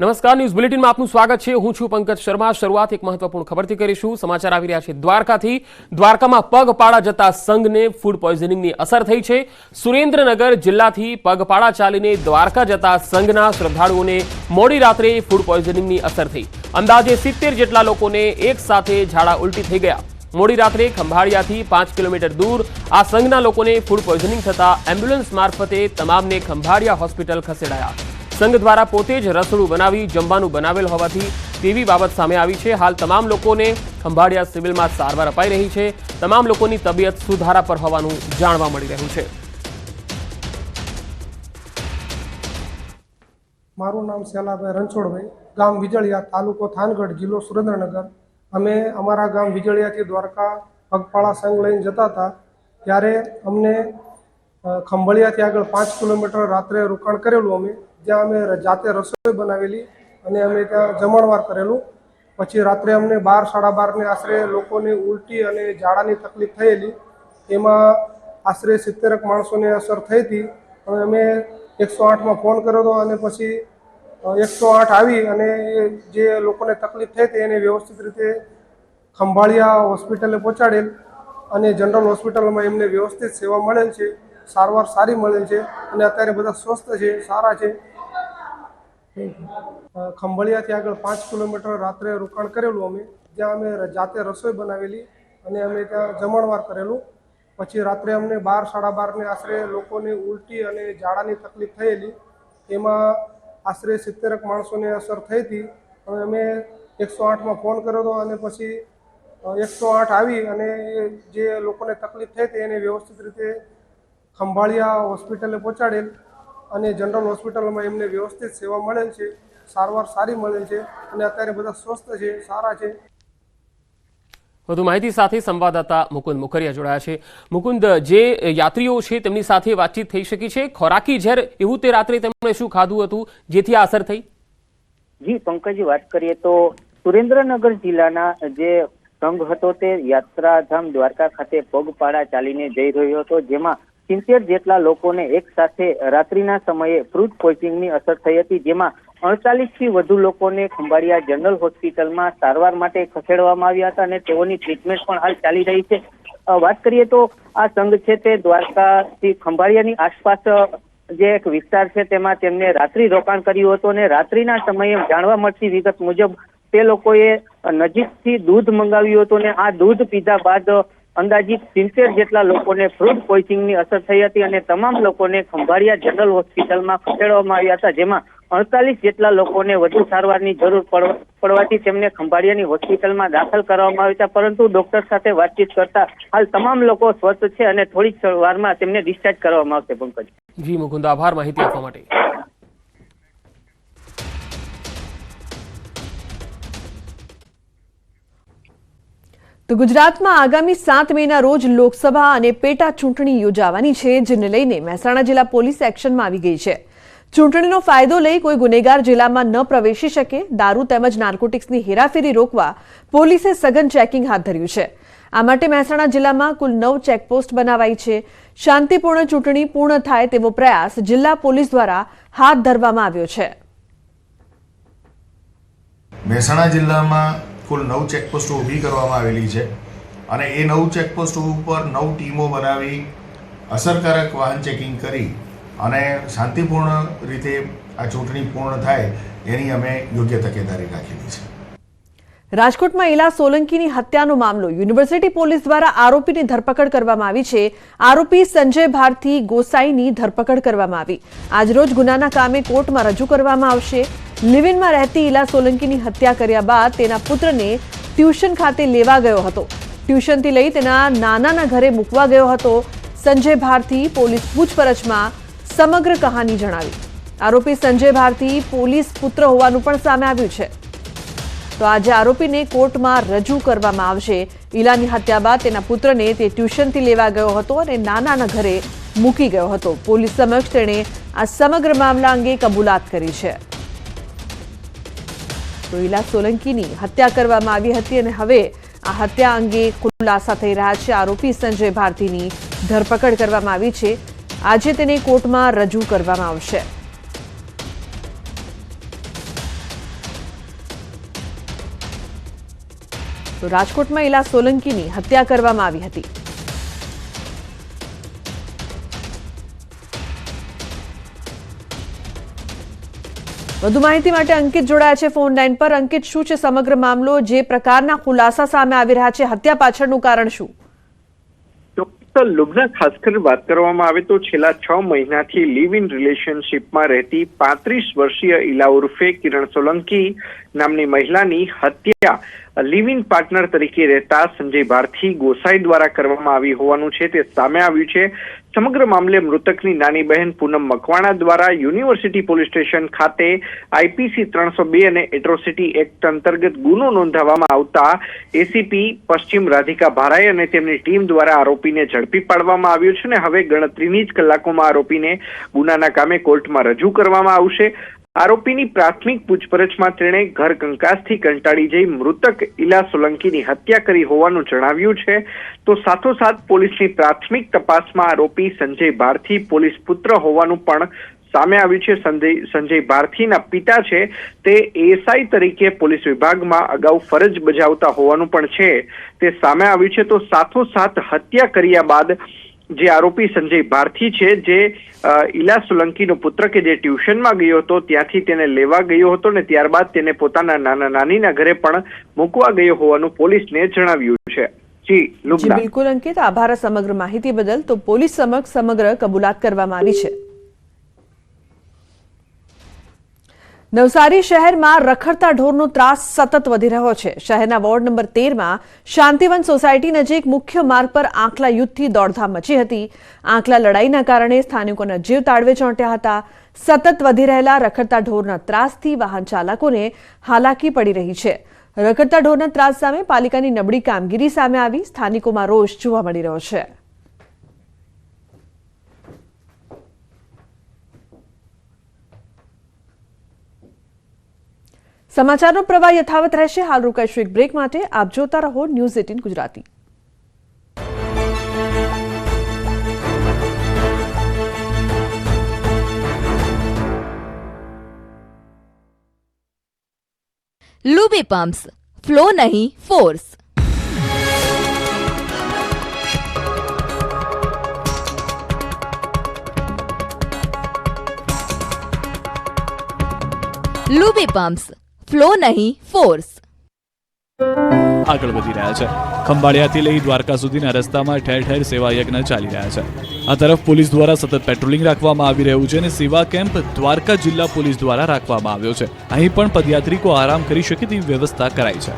નમસ્કાર, ન્યૂઝ બુલેટિનમાં આપનું સ્વાગત છે. હું છું પંકજ શર્મા. શરૂઆત એક મહત્વપૂર્ણ ખબરથી કરીશું. સમાચાર આવી રહ્યા છે દ્વારકાથી. દ્વારકામાં પગપાળા જતા સંઘને ફૂડ પોઈઝનિંગની અસર થઈ છે. સુરેન્દ્રનગર જિલ્લાથી પગપાળા ચાલીને દ્વારકા જતા સંઘના શ્રદ્ધાળુઓને મોડી રાત્રે ફૂડ પોઈઝનિંગની અસર થઈ. અંદાજે સિત્તેર જેટલા લોકોને એક સાથે ઝાડા ઉલટી થઈ ગયા. મોડી રાત્રે ખંભાળિયાથી પાંચ કિલોમીટર દૂર આ સંઘના લોકોને ફૂડ પોઈઝનિંગ થતા એમ્બ્યુલન્સ મારફતે તમામને ખંભાળિયા હોસ્પિટલ ખસેડાયા. સંઘ દ્વારા પોતે જ રસોડું બનાવી જમવાનું બનાવેલ હોવાથી તેવી બાબત સામે આવી છે. હાલ તમામ લોકોને ખંભાળિયા સિવિલમાં સારવાર અપાઈ રહી છે. તમામ લોકોની તબિયત સુધારા પર હોવાનું જાણવા મળી રહ્યું છે. મારું નામ શેલાભાઈ રણછોડભાઈ. ગામ વિજળિયા તાલુકો થાનગઢ, જિલ્લો સુરેન્દ્રનગર. અમે અમારા ગામ વિજળિયાથી દ્વારકા, પગપાળા સંઘ લઈને જતા હતા. ત્યારે અમને ખંભાળિયાથી આગળ પાંચ કિલોમીટર રાત્રે રોકાણ કરેલું અમે, જ્યાં અમે જાતે રસોઈ બનાવેલી અને અમે ત્યાં જમણવાર કરેલું. પછી રાત્રે અમને બાર, સાડા બારને આશરે લોકોને ઉલટી અને ઝાડાની તકલીફ થયેલી. એમાં આશરે સિત્તેરક માણસોને અસર થઈ હતી. અને અમે એકસો આઠમાં ફોન કર્યો હતો અને પછી એકસો આઠ આવી અને જે લોકોને તકલીફ થઈ હતી એને વ્યવસ્થિત રીતે ખંભાળિયા હોસ્પિટલે પહોંચાડેલ અને જનરલ હોસ્પિટલમાં એમને વ્યવસ્થિત સેવા મળેલ છે. સારવાર સારી મળેલ છે અને અત્યારે બધા સ્વસ્થ છે, સારા છે. ખંભળિયાથી આગળ પાંચ કિલોમીટર રાત્રે રોકાણ કરેલું અમે જ્યાં અમે જાતે રસોઈ બનાવેલી અને અમે ત્યાં જમણવાર કરેલું. પછી રાત્રે અમને બાર, સાડા બારને આશરે લોકોને ઉલટી અને ઝાડાની તકલીફ થયેલી. એમાં આશરે સિત્તેરક માણસોને અસર થઈ હતી. અને અમે એકસો આઠમાં ફોન કર્યો હતો અને પછી એકસો આઠ આવી અને જે લોકોને તકલીફ થઈ હતી એને વ્યવસ્થિત રીતે ખંભાળિયા હોસ્પિટલે પહોંચાડેલ અને જનરલ હોસ્પિટલમાં એમને વ્યવસ્થિત સેવા મળેલ છે સારવાર સારી મળેલ છે અને અત્યારે બધા સ્વસ્થ છે સારા છે. વધુ માહિતી સાથે સંવાદદાતા મુકુંદ મુખરિયા જોડાયા છે. મુકુંદ જે યાત્રીઓ છે તેમની સાથે વાતચીત થઈ શકી છે. ખોરાકી ઝેર એવું તે રાત્રે તેમણે શું ખાધું હતું જેથી આ અસર થઈ? જી પંકજી વાત કરીએ તો સુરેન્દ્રનગર જિલ્લાના જે સંઘ હતો તે યાત્રાધામ દ્વારકા ખાતે પગપાળા ચાલીને જઈ રહ્યો હતો જેમાં સિત્તેર જેટલા લોકોને એક સાથે રાત્રિના સમયે ફ્રૂટ પોઈઝનિંગની અસર થઈ હતી, જેમાં અડતાલીસથી વધુ લોકોને ખંભાળિયા જનરલ હોસ્પિટલમાં સારવાર માટે ખસેડવામાં આવ્યા હતા અને તેઓની ટ્રીટમેન્ટ પણ હાલ ચાલી રહી છે. વાત કરીએ તો આ સંઘ છે તે દ્વારકાથી ખંભાળિયાની આસપાસ જે એક વિસ્તાર છે તેમાં તેમને રાત્રિ રોકાણ કર્યું હતું અને રાત્રિના સમયે જાણવા મળતી વિગત મુજબ તે લોકોએ નજીકથી દૂધ મંગાવ્યું હતું અને આ દૂધ પીધા બાદ અંદાજિત સિત્તેર જેટલા લોકોને ફ્રૂટ પોઈઝનિંગની અસર થઈ હતી અને તમામ લોકોને ખંભાળિયા જનરલ હોસ્પિટલમાં ખસેડવામાં આવ્યા હતા, જેમાં અડતાલીસ જેટલા લોકોને વધુ સારવારની જરૂર પડવાથી તેમને ખંભાળિયાની હોસ્પિટલમાં દાખલ કરવામાં આવ્યા હતા. પરંતુ ડોક્ટર સાથે વાતચીત કરતા હાલ તમામ લોકો સ્વસ્થ છે અને થોડીક વારમાં તેમને ડિસ્ચાર્જ કરવામાં આવશે, પંકજ. જી, મુકુંદ, આભાર. માહિતી આપવા માટે. તો ગુજરાતમાં આગામી સાત મેના રોજ લોકસભા અને પેટા ચૂંટણી યોજાવાની છે, જેને લઈને મહેસાણા જિલ્લા પોલીસ એક્શનમાં આવી ગઈ છે. ચૂંટણીનો ફાયદો લઈ કોઈ ગુનેગાર જિલ્લામાં ન પ્રવેશી શકે, દારૂ તેમજ નાર્કોટિક્સની હેરાફેરી રોકવા પોલીસે સઘન ચેકિંગ હાથ ધર્યું છે. આ માટે મહેસાણા જિલ્લામાં કુલ નવ ચેકપોસ્ટ બનાવાઈ છે. શાંતિપૂર્ણ ચૂંટણી પૂર્ણ થાય તેવો પ્રયાસ જિલ્લા પોલીસ દ્વારા હાથ ધરવામાં આવ્યો છે. મહેસાણા જિલ્લામાં કુલ નવ ચેકપોસ્ટો ઊભી કરવામાં આવેલી છે અને એ નવ ચેકપોસ્ટો ઉપર નવ ટીમો બનાવી અસરકારક વાહન ચેકિંગ કરી અને શાંતિપૂર્ણ રીતે આ ચૂંટણી પૂર્ણ થાય એની અમે યોગ્ય તકેદારી રાખેલી છે. રાજકોટમાં ઇલા સોલંકીની હત્યાનો મામલો. યુનિવર્સિટી પોલીસ દ્વારા આરોપીની ધરપકડ કરવામાં આવી છે. આરોપી સંજય ભારતી ગોસાઈની ધરપકડ કરવામાં આવી. આજરોજ ગુનાના કામે કોર્ટમાં રજૂ કરવામાં આવશે. લિવિનમાં રહેતી ઇલા સોલંકીની હત્યા કર્યા બાદ તેના પુત્રને ટ્યુશન ખાતે લેવા ગયો હતો. ટ્યુશનથી લઈ તેના નાનાના ઘરે મૂકવા ગયો હતો. સંજય ભારતી પોલીસ પૂછપરછમાં સમગ્ર કહાની જણાવી. આરોપી સંજય ભારતી પોલીસ પુત્ર હોવાનું પણ સામે આવ્યું છે. તો આજે આરોપીને કોર્ટમાં રજૂ કરવામાં આવશે. ઈલાની હત્યા બાદ તેના પુત્રને તે ટ્યુશનથી લેવા ગયો હતો અને નાનાના ઘરે મૂકી ગયો હતો. પોલીસ સમક્ષ તેણે આ સમગ્ર મામલા અંગે કબૂલાત કરી છે. તો ઈલા સોલંકીની હત્યા કરવામાં આવી હતી અને હવે આ હત્યા અંગે ખુલાસા થઈ રહ્યા છે. આરોપી સંજય ભારતીની ધરપકડ કરવામાં આવી છે. આજે તેને કોર્ટમાં રજૂ કરવામાં આવશે. તો રાજકોટમાં ઇલા સોલંકીની હત્યા કરવામાં આવી હતી. વધુ માહિતી માટે અંકિત જોડાયા છે ફોન લાઈન પર. અંકિત, શું છે સમગ્ર મામલો? જે પ્રકારના ખુલાસા સામે આવી રહ્યા છે, હત્યા પાછળનું કારણ શું? લુબના ખાસ કરીને વાત કરવામાં આવે તો છેલ્લા છ મહિનાથી લિવ ઇન રિલેશનશીપમાં રહેતી પાંત્રીસ વર્ષીય ઇલા ઉર્ફે કિરણ સોલંકી નામની મહિલાની હત્યા લિવ ઇન પાર્ટનર તરીકે રહેતા સંજય ભારથી ગોસાઈ દ્વારા કરવામાં આવી હોવાનું છે, તે સામે આવ્યું છે. સમગ્ર મામલે મૃતકની નાની બહેન પૂનમ મકવાણા દ્વારા યુનિવર્સિટી પોલીસ સ્ટેશન ખાતે આઈપીસી ત્રણસો બે અને એટ્રોસિટી એક્ટ અંતર્ગત ગુનો નોંધાવવામાં આવતા એસીપી પશ્ચિમ રાધિકા ભારાઈ અને તેમની ટીમ દ્વારા આરોપીને ઝડપી પાડવામાં આવ્યો છે અને હવે ગણતરીની જ કલાકોમાં આરોપીને ગુનાના કામે કોર્ટમાં રજૂ કરવામાં આવશે. આરોપીની પ્રાથમિક પૂછપરછમાં તેણે ઘર કંકાસથી કંટાળી જઈ મૃતક ઇલા સોલંકીની હત્યા કરી હોવાનું જણાવ્યું છે. તો સાથોસાથ પોલીસની પ્રાથમિક તપાસમાં આરોપી સંજય ભારથી પોલીસ પુત્ર હોવાનું પણ સામે આવ્યું છે. સંજય ભારથીના પિતા છે તે એએસઆઈ તરીકે પોલીસ વિભાગમાં અગાઉ ફરજ બજાવતા હોવાનું પણ છે. તે સામે આવ્યું છે. તો સાથોસાથ હત્યા કર્યા બાદ જે આરોપી સંજય ભારથી છે, જે ઇલા સોલંકીનો પુત્ર કે જે ટ્યુશનમાં ગયો હતો, ત્યાંથી તેને લેવા ગયો હતો ને ત્યારબાદ તેને પોતાના નાના નાનીના ઘરે પણ મૂકવા ગયો હોવાનું પોલીસને જણાવ્યું છે. જી બિલકુલ અંકિત. આભાર સમગ્ર માહિતી બદલ. તો પોલીસ સમક્ષ સમગ્ર કબૂલાત કરવામાં આવી છે. નવસારી શહેરમાં રખડતા ઢોરનો ત્રાસ સતત વધી રહ્યો છે. શહેરના વોર્ડ નંબર તેરમાં શાંતિવન સોસાયટી નજીક મુખ્ય માર્ગ પર આંકલા યુદ્ધથી દોડધામ મચી હતી. આંકલા લડાઈના કારણે સ્થાનિકોના જીવ તાળવે ચોંટ્યા હતા. સતત વધી રહેલા રખડતા ઢોરના ત્રાસથી વાહન ચાલકોને હાલાકી પડી રહી છે. રખડતા ઢોરના ત્રાસ સામે પાલિકાની નબળી કામગીરી સામે આવી. સ્થાનિકોમાં રોષ જોવા મળી રહ્યો છે. समाचार प्रवाह यथावत रहते हाल रोका एक ब्रेक माटे आप जो रहो news eighteen Gujarati Lubi pumps flow नहीं फोर्स लूबी पंप्स ફ્લો નહીં ફોર્સ આગળ વધી રહ્યા છે. ખંભાળિયાથી લઈ દ્વારકા સુધીના રસ્તામાં ઠેર ઠેર સેવા યજ્ઞ ચાલી રહ્યા છે. આ તરફ પોલીસ દ્વારા સતત પેટ્રોલિંગ રાખવામાં આવી રહ્યું છે અને સેવા કેમ્પ દ્વારકા જિલ્લા પોલીસ દ્વારા રાખવામાં આવ્યો છે. અહીં પણ પદયાત્રિકો આરામ કરી શકે તેવી વ્યવસ્થા કરાઈ છે.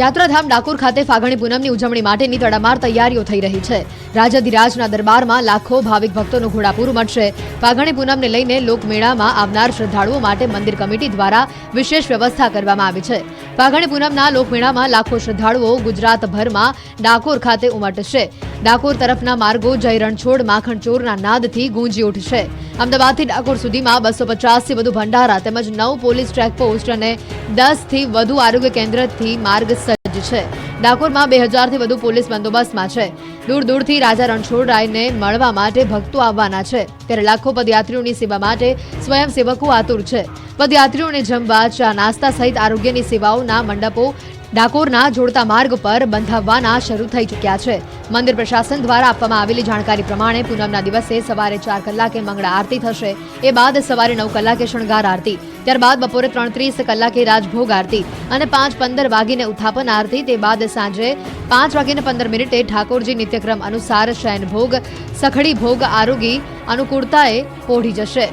યાત્રાધામ ડાકોર ખાતે ફાગણી પૂનમની ઉજવણી માટેની તડામાર તૈયારીઓ થઈ રહી છે. રાજાધિરાજના દરબારમાં લાખો ભાવિક ભક્તોનું ઘોડાપૂર ઉમટશે ફાગણી પૂનમને લઈને લોકમેળામાં આવનાર શ્રદ્ધાળુઓ માટે મંદિર કમિટી દ્વારા વિશેષ વ્યવસ્થા કરવામાં આવી છે. ફાગણી પૂનમના લોકમેળામાં લાખો શ્રદ્ધાળુઓ ગુજરાતભરમાં ડાકોર ખાતે ઉમટશે. ડાકોર તરફના માર્ગો જય રણછોડ માખણચોરના નાદથી ગુંજી ઉઠશે. અમદાવાદથી ડાકોર સુધીમાં બસો પચાસથી વધુ ભંડારા તેમજ નવ પોલીસ ચેકપોસ્ટ અને દસથી વધુ આરોગ્ય કેન્દ્રથી માર્ગ સજ્જ છે. ડાકોરમાં બે હજારથી વધુ પોલીસ બંદોબસ્તમાં છે. દૂર દૂરથી રાજા રણછોડરાયને મળવા માટે ભક્તો આવવાના છે. ત્યારે લાખો પદયાત્રીઓની સેવા માટે સ્વયંસેવકો આતુર છે. પદયાત્રીઓને જમવા, ચા, નાસ્તા સહિત આરોગ્યની સેવાઓના મંડપો ડાકોરના જોડતા માર્ગ પર બંધાવવાના શરૂ થઈ ચૂક્યા છે. મંદિર પ્રશાસન દ્વારા આપવામાં આવેલી જાણકારી પ્રમાણે પૂનમના દિવસે સવારે ચાર કલાકે મંગળા આરતી થશે. એ બાદ સવારે નવ કલાકે શણગાર આરતી. ત્યારબાદ બપોરે ત્રણ ત્રીસ કલાકે રાજભોગ આરતી અને પાંચ પંદર વાગીને ઉત્થાપન આરતી. તે બાદ સાંજે પાંચ વાગીને પંદર મિનિટે ઠાકોરજી નિત્યક્રમ અનુસાર શયન ભોગ સખડી ભોગ આરોગી અનુકૂળતાએ પોઢી જશે.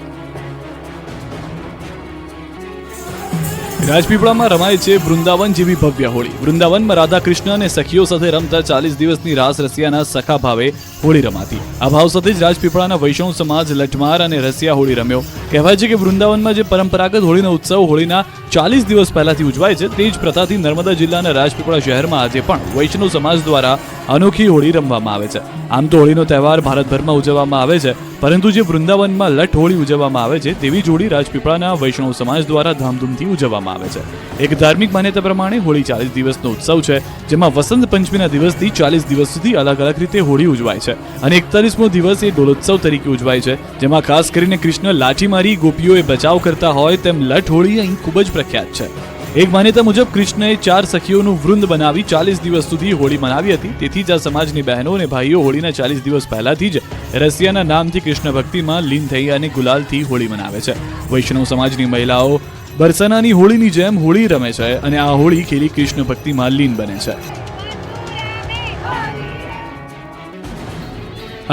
રાજપીપળામાં રમાય છે વૃંદાવન જેવી ભવ્ય હોળી. વૃંદાવનમાં રાધા કૃષ્ણ અને સખીઓ સાથે રમતા ચાલીસ દિવસની રાસ રસિયાના સખા ભાવે હોળી રમાતી. આ ભાવ સાથે જ રાજપીપળાના વૈષ્ણવ સમાજ લઠમાર અને રસિયા હોળી રમ્યો. કહેવાય છે કે વૃંદાવનમાં જે પરંપરાગત હોળીનો ઉત્સવ હોળીના ચાલીસ દિવસ પહેલાથી ઉજવાય છે, તે જ પ્રથાથી નર્મદા જિલ્લાના રાજપીપળા શહેરમાં આજે પણ વૈષ્ણવ સમાજ દ્વારા અનોખી હોળી રમવામાં આવે છે. આમ તો હોળીનો તહેવાર ભારતભરમાં ઉજવવામાં આવે છે, પરંતુ જે વૃંદાવનમાં લઠ હોળી ઉજવવામાં આવે છે, તેવી જોડી રાજપીપળાના વૈષ્ણવ સમાજ દ્વારા ધામધૂમથી ઉજવવામાં આવે છે. એક ધાર્મિક માન્યતા પ્રમાણે હોળી ચાલીસ દિવસનો ઉત્સવ છે, જેમાં વસંત પંચમીના દિવસથી ચાલીસ દિવસ સુધી અલગ અલગ રીતે હોળી ઉજવાય છે અને એકતાલીસમો દિવસ એ ડોલોત્સવ તરીકે ઉજવાય છે, જેમાં ખાસ કરીને કૃષ્ણ લાઠી મારી ગોપીઓએ બચાવ કરતા હોય તેમ લઠ હોળી અહીં ખૂબ જ પ્રખ્યાત છે. એક માન્યતા મુજબ કૃષ્ણએ ચાર સખીઓનું વૃંદ બનાવી ચાલીસ દિવસ સુધી હોળી મનાવી હતી, તેથી જ આ સમાજની બહેનો અને ભાઈઓ હોળીના ચાલીસ દિવસ પહેલાથી જ રસિયાના નામથી કૃષ્ણ ભક્તિમાં લીન થઈ અને ગુલાલથી હોળી મનાવે છે. વૈષ્ણવ સમાજની મહિલાઓ બરસાનાની હોળીની જેમ હોળી રમે છે અને આ હોળી ખેલી કૃષ્ણ ભક્તિમાં લીન બને છે.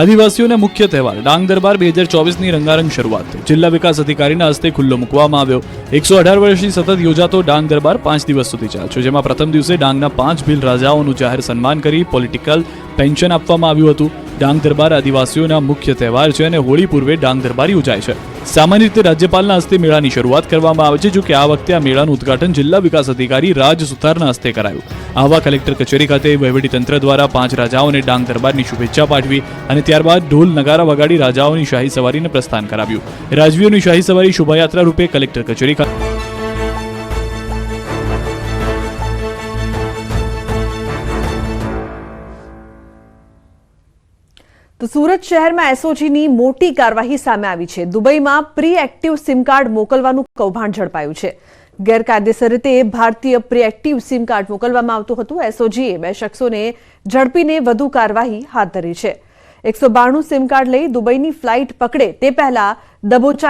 આદિવાસીઓના મુખ્ય તહેવાર ડાંગ દરબાર બે હજાર ચોવીસની રંગારંગ શરૂઆત. જિલ્લા વિકાસ અધિકારીના હસ્તે ખુલ્લો મૂકવામાં આવ્યો. એકસો અઢાર વર્ષથી સતત યોજાતો ડાંગ દરબાર પાંચ દિવસ સુધી ચાલશે, જેમાં પ્રથમ દિવસે ડાંગના પાંચ ભીલ રાજાઓનું જાહેર સન્માન કરી પોલિટિકલ પેન્શન આપવામાં આવ્યું હતું. ડાંગ દરબાર આદિવાસીઓના મુખ્ય તહેવાર છે અને હોળી પૂર્વે ડાંગ દરબાર યોજાય છે. સામાન્ય રીતે રાજ્યપાલના હસ્તે મેળાની શરૂઆત કરવામાં આવે છે, જો કે આ વખતે આ મેળાનું ઉદઘાટન જિલ્લા વિકાસ અધિકારી રાજ સુથારના હસ્તે કરાયું. આવા કલેક્ટર કચેરી ખાતે વહીવટીતંત્ર દ્વારા પાંચ રાજાઓને ડાંગ દરબારની શુભેચ્છા પાઠવી અને ત્યારબાદ ઢોલ નગારા વગાડી રાજાઓની શાહી સવારીને પ્રસ્થાન કરાવ્યું. રાજવીઓની શાહી સવારી શોભાયાત્રા રૂપે કલેક્ટર કચેરી ખાતે તો સુરત શહેરમાં એસઓજીની મોટી કાર્યવાહી સામે આવી છે. દુબઈમાં પ્રી એક્ટિવ સિમ મોકલવાનું કૌભાંડ ઝડપાયું છે. ગેરકાયદેસર રીતે ભારતીય પ્રી એક્ટિવ સિમ કાર્ડ મોકલવામાં આવતું હતું. એસઓજીએ બે શખ્સોને ઝડપીને વધુ કાર્યવાહી હાથ ધરી છે. એકસો બાણું સિમ કાર્ડ લઈ દુબઈની ફ્લાઇટ પકડે તે પહેલા દબોચાયા